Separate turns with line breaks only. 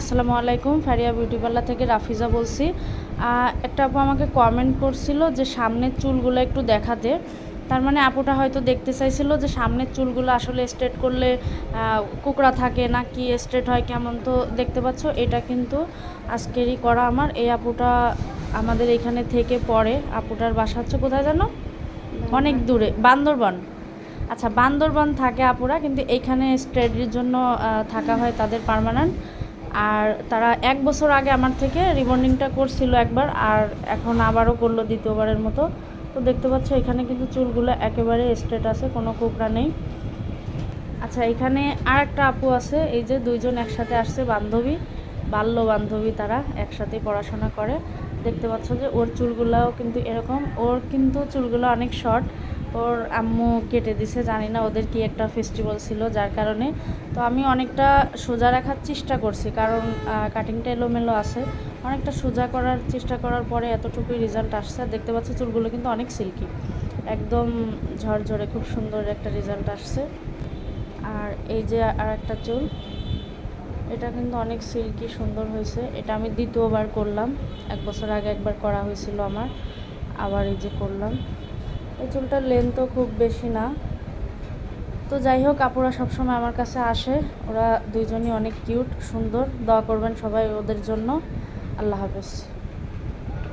আসসালামু আলাইকুম Faria beauty parlour থেকে রাফিজা বলছি। একটা আপু আমাকে কমেন্ট করছিল যে সামনের চুলগুলো একটু দেখাতে তার মানে আপুটা হয়তো দেখতে চাইছিল যে সামনের চুলগুলো আসলে স্ট্রেট করলে কুকড়া থাকে না কি স্ট্রেট হয় কেমন? তো দেখতে পাচ্ছ এটা কিন্তু আজকেরই করা আমার। এই আপুটা আমাদের এখানে থেকে পড়ে। আপুটার বাসা হচ্ছে কোথায় জানো? অনেক দূরে বান্দরবন। আচ্ছা বান্দরবন থাকে আপুরা কিন্তু এইখানে স্টাডির জন্য থাকা হয় তাদের পার্মানেন্ট আর তারা এক বছর আগে আমার থেকে রিবন্ডিংটা করছিল একবার, আর এখন আবারও করল দ্বিতীয়বারের মতো। তো দেখতে পাচ্ছ, এখানে কিন্তু চুলগুলো একেবারে স্ট্রেট আছে, কোনো কোকড়া নেই। আচ্ছা এখানে আর একটা আপু আছে, এই যে দুইজন একসাথে আসছে, বান্ধবী, বাল্য বান্ধবী তারা একসাথে পড়াশোনা করে। দেখতে পাচ্ছ যে ওর চুলগুলাও কিন্তু এরকম, ওর কিন্তু চুলগুলো অনেক শর্ট ওর আম্মু কেটে দিছে, জানি না ওদের কি একটা ফেস্টিভ্যাল ছিল যার কারণে। তো আমি অনেকটা সোজা রাখার চেষ্টা করছি, কারণ কাটিংটা এলোমেলো আছে। অনেকটা সোজা করার চেষ্টা করার পরে এতটুকুই রেজাল্ট আসছে। আর দেখতে পাচ্ছি চুলগুলো কিন্তু অনেক সিল্কি একদম ঝরঝরে, খুব সুন্দর একটা রেজাল্ট আসছে। আর এই যে আর একটা চুল, এটা কিন্তু অনেক সিল্কি সুন্দর হয়েছে। এটা আমি দ্বিতীয়বার করলাম। এক বছর আগে একবার করা হয়েছিল আমার। আবার এই যে করলাম। এই চুলটার লেন্থও খুব বেশি না। তো যাই হোক, আপুরা সবসময় আমার কাছে আসে। ওরা দুইজনই অনেক কিউট সুন্দর। দোয়া করবেন সবাই ওদের জন্য। আল্লাহ হাফেজ।